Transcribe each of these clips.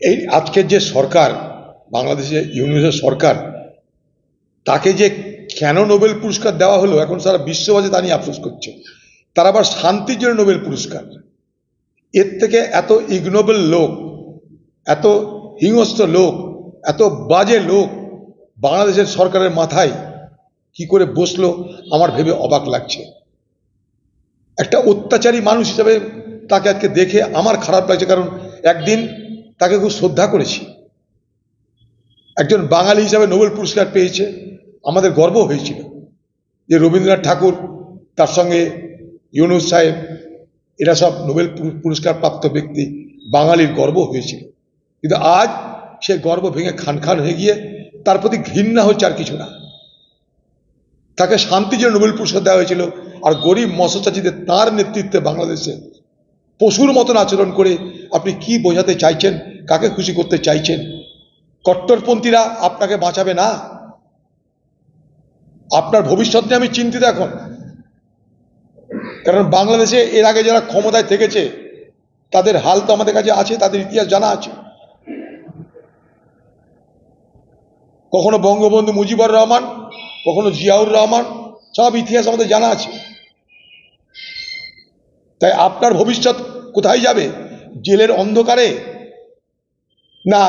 এই আজকের যে সরকার, বাংলাদেশের ইউনিসের সরকার, তাকে যে কেন নোবেল পুরস্কার দেওয়া হলো, এখন সারা বিশ্ববাসী তা নিয়ে আফসোস করছে। তার আবার শান্তির জন্য নোবেল পুরস্কার। এর থেকে এত ইগনোবেল লোক, এত হিংস্র লোক, এত বাজে লোক বাংলাদেশের সরকারের মাথায় কি করে বসল, আমার ভেবে অবাক লাগছে। একটা অত্যাচারী মানুষ হিসাবে তাকে আজকে দেখে আমার খারাপ লাগছে, কারণ একদিন তাকে খুব শ্রদ্ধা করেছি। একজন বাঙালি হিসাবে নোবেল পুরস্কার পেয়েছে। আমাদের গর্ব হয়েছিল যে রবীন্দ্রনাথ ঠাকুর, তার সঙ্গে ইউনুস সাহেব, এরা সব নোবেল পুরস্কার প্রাপ্ত ব্যক্তি, বাঙালির গর্ব হয়েছিল। কিন্তু আজ সে গর্ব ভেঙে খান খান হয়ে গিয়ে তার প্রতি ঘৃণা হচ্ছে আর কিছু না। তাকে শান্তির জন্য নোবেল পুরস্কার দেওয়া হয়েছিল আর গরিব মৎস্যচাষীদের তার নেতৃত্বে বাংলাদেশে পশুর মতন আচরণ করে আপনি কি বোঝাতে চাইছেন কাকে খুশি করতে চাইছেন? কট্টরপন্থীরা আপনাকে বাঁচাবে না? আপনার ভবিষ্যৎ নিয়ে আমি চিন্তিত এখন। কারণ বাংলাদেশে এর আগে যারা ক্ষমতায় থেকেছে, তাদের হাল তো আমাদের কাছে আছে, তাদের ইতিহাস জানা আছে। কখনো বঙ্গবন্ধু মুজিবুর রহমান, কখনো জিয়াউর রহমান, সব ইতিহাস আমাদের জানা আছে। তাই আপনার ভবিষ্যৎ কোথায় যাবে? জেলের অন্ধকারে না,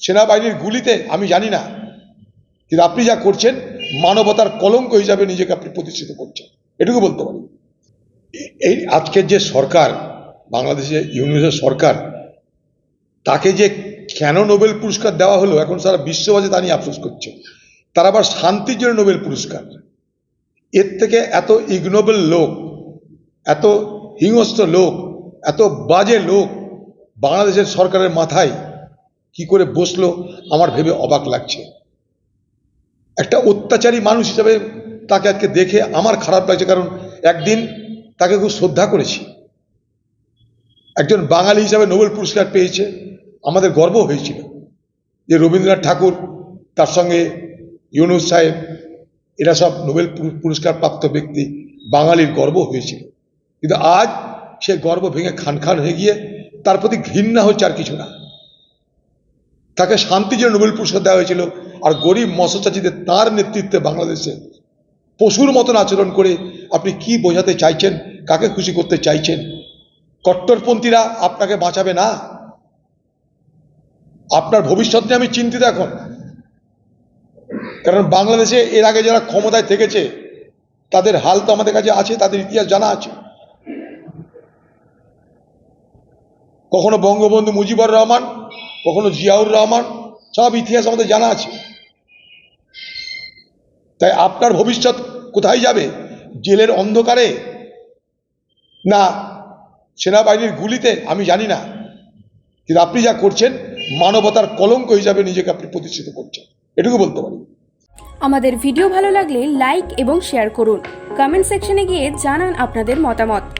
সেনাবাহিনীর গুলিতে আমি জানি না, কিন্তু আপনি যা করছেন, মানবতার কলঙ্ক হিসাবে নিজেকে আপনি প্রতিষ্ঠিত করছেন। এটুকু বলতে পারি। এই আজকের যে সরকার বাংলাদেশের ইউনিসের সরকার, তাকে যে কেন নোবেল পুরস্কার দেওয়া হলো, এখন সারা বিশ্ববাসী তা নিয়ে আফসোস করছে। তার আবার শান্তির জন্য নোবেল পুরস্কার। এর থেকে এত ইগনোবেল লোক, এত হিংস্র লোক, এত বাজে লোক বাংলাদেশের সরকারের মাথায় কি করে বসল, আমার ভেবে অবাক লাগছে। একটা অত্যাচারী মানুষ হিসাবে তাকে আজকে দেখে আমার খারাপ লাগছে, কারণ একদিন তাকে খুব শ্রদ্ধা করেছি। একজন বাঙালি হিসাবে নোবেল পুরস্কার পেয়েছে, আমাদের গর্ব হয়েছিল যে রবীন্দ্রনাথ ঠাকুর, তার সঙ্গে ইউনুস সাহেব, এরা সব নোবেল পুর- পুরস্কার প্রাপ্ত ব্যক্তি, বাঙালির গর্ব হয়েছিল কিন্তু আজ সে গর্ব ভেঙে খান খান হয়ে গিয়ে তার প্রতি ঘৃণা হচ্ছে আর কিছু না। তাকে শান্তির জন্য নোবেল পুরস্কার দেওয়া হয়েছিল। আর গরিব মৎস্যচাষীদের তার নেতৃত্বে বাংলাদেশে পশুর মতন আচরণ করে আপনি কি বোঝাতে চাইছেন, কাকে খুশি করতে চাইছেন? কট্টরপন্থীরা আপনাকে বাঁচাবে না। আপনার ভবিষ্যৎ নিয়ে আমি চিন্তিত এখন। কারণ বাংলাদেশে এর আগে যারা ক্ষমতায় থেকেছে, তাদের হাল তো আমাদের কাছে আছে, তাদের ইতিহাস জানা আছে। কখনো বঙ্গবন্ধু মুজিবুর রহমান কখনো জিয়াউর রহমান, সব ইতিহাস আমাদের জানা আছে। তাই আপনার ভবিষ্যৎ কোথায় যাবে? জেলের অন্ধকারে? না, সেনাবাহিনীর গুলিতে? আমি জানি না। কিন্তু আপনি যা করছেন, মানবতার কলঙ্ক হিসাবে নিজেকে আপনি প্রতিষ্ঠিত করছেন। এটুকু বলতে পারি। আমাদের ভিডিও ভালো লাগলে লাইক এবং শেয়ার করুন। কমেন্ট সেকশনে গিয়ে জানান আপনাদের মতামত।